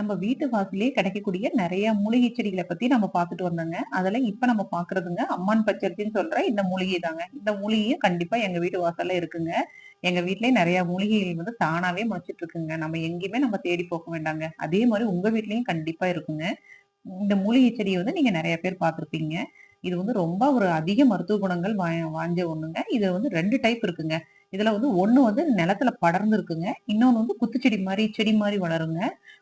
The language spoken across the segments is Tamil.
நம்ம வீட்டு வாசலே கிடைக்கக்கூடிய நிறைய மூலிகை செடிகளை பத்தி நம்ம பார்த்துட்டு வந்தோங்க. அதெல்லாம் இப்ப நம்ம பாக்குறதுங்க அம்மான் பச்சரிசின்னு சொல்ற இந்த மூலிகை தாங்க. இந்த மூலிகையும் கண்டிப்பா எங்க வீட்டு வாசல்ல இருக்குங்க. எங்க வீட்லயே நிறைய மூலிகைகள் வந்து தானாவே முளைச்சிட்டு இருக்குங்க. நம்ம எங்கேயுமே நம்ம தேடி போக வேண்டாங்க. அதே மாதிரி உங்க வீட்லயும் கண்டிப்பா இருக்குங்க. இந்த மூலிகை செடியை வந்து நீங்க நிறைய பேர் பார்த்துருப்பீங்க. இது வந்து ரொம்ப ஒரு அதிக மருத்துவ குணங்கள் வாஞ்ச ஒண்ணுங்க. இது வந்து ரெண்டு டைப் இருக்குங்க. இதுல வந்து ஒண்ணு வந்து நிலத்துல படர்ந்து இருக்குங்க. இன்னொன்னு வந்து குத்துச்செடி மாதிரி செடி மாதிரி வளருங்க.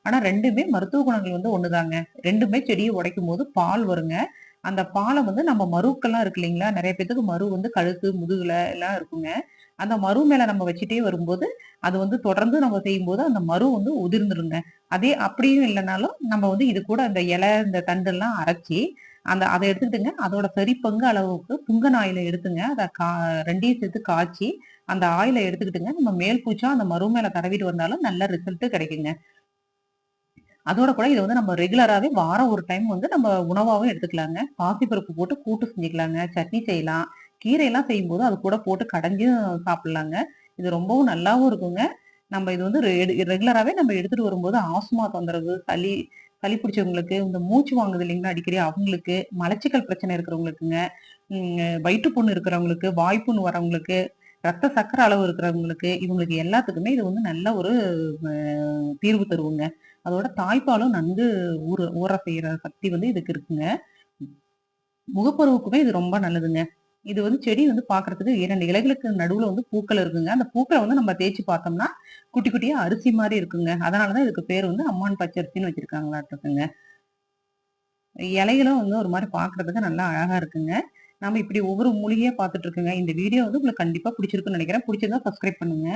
ஆனா ரெண்டுமே மருத்துவ குணங்கள் வந்து ஒண்ணுதாங்க. ரெண்டுமே செடியை உடைக்கும் போது பால் வருங்க. அந்த பாலை வந்து நம்ம மருக்கெல்லாம் இருக்கு இல்லைங்களா? நிறைய பேத்துக்கு மரு வந்து கழுத்து முதுகுல எல்லாம் இருக்குங்க. அந்த மரு மேல நம்ம வச்சுட்டே வரும்போது அது வந்து தொடர்ந்து நம்ம செய்யும்போது அந்த மரு வந்து உதிர்ந்துருங்க. அதே அப்படியும் இல்லைனாலும் நம்ம வந்து இது கூட அந்த இலை இந்த தண்டெல்லாம் அரைச்சி அந்த அதை எடுத்துக்கிட்டுங்க. அதோட சரி பங்கு அளவுக்கு புங்கன் ஆயில எடுத்துங்க. அதை கா ரெண்டையும் சேர்த்து காய்ச்சி அந்த ஆயில எடுத்துக்கிட்டுங்க. நம்ம மேல் பூச்சா அந்த மரு மேல தடவிட்டு வந்தாலும் நல்ல ரிசல்ட் கிடைக்குங்க. அதோட கூட இதை வந்து நம்ம ரெகுலராகவே வாரம் ஒரு டைம் வந்து நம்ம உணவாகவும் எடுத்துக்கலாங்க. பாசிப்பருப்பு போட்டு கூட்டு செஞ்சுக்கலாங்க. சட்னி செய்யலாம். கீரையெல்லாம் செய்யும்போது அது கூட போட்டு கடைஞ்சும் சாப்பிடலாங்க. இது ரொம்பவும் நல்லாவும் இருக்குங்க. நம்ம இது வந்து ரெகுலராகவே நம்ம எடுத்துட்டு வரும்போது ஆஸ்மா தொந்தரவு சளி சளி பிடிச்சவங்களுக்கு இந்த மூச்சு வாங்குது இல்லைங்களா அடிக்கடி அவங்களுக்கு மலச்சிக்கல் பிரச்சனை இருக்கிறவங்களுக்குங்க. வயிற்றுப்புண் வயிற்றுப்புண்ணு இருக்கிறவங்களுக்கு வாய்ப்புண்ணு வரவங்களுக்கு ரத்த சக்கர அளவு இருக்கிறவங்களுக்கு இவங்களுக்கு எல்லாத்துக்குமே இது வந்து நல்ல ஒரு தீர்வு தருவுங்க. அதோட தாய்ப்பாலும் நன்கு ஊற ஊற செய்யற சக்தி வந்து இதுக்கு இருக்குங்க. முகப்பருவுக்குமே இது ரொம்ப நல்லதுங்க. இது வந்து செடி வந்து பாக்குறதுக்கு இரண்டு இலைகளுக்கு நடுவுல வந்து பூக்கள் இருக்குங்க. அந்த பூக்களை வந்து நம்ம தேய்ச்சி பார்த்தோம்னா குட்டி குட்டியா அரிசி மாதிரி இருக்குங்க. அதனாலதான் இதுக்கு பேர் வந்து அம்மான் பச்சரிசின்னு வச்சிருக்காங்களாட்டுருக்குங்க இலைகளும் வந்து ஒரு மாதிரி பாக்குறதுக்கு நல்லா அழகா இருக்குங்க. நம்ம இப்படி ஒவ்வொரு மூலிகையா பார்த்துட்டு இருக்குங்க. இந்த வீடியோ வந்து உங்களுக்கு கண்டிப்பா பிடிச்சிருக்குன்னு நினைக்கிறேன். பிடிச்சிருந்தா சப்ஸ்கிரைப் பண்ணுங்க.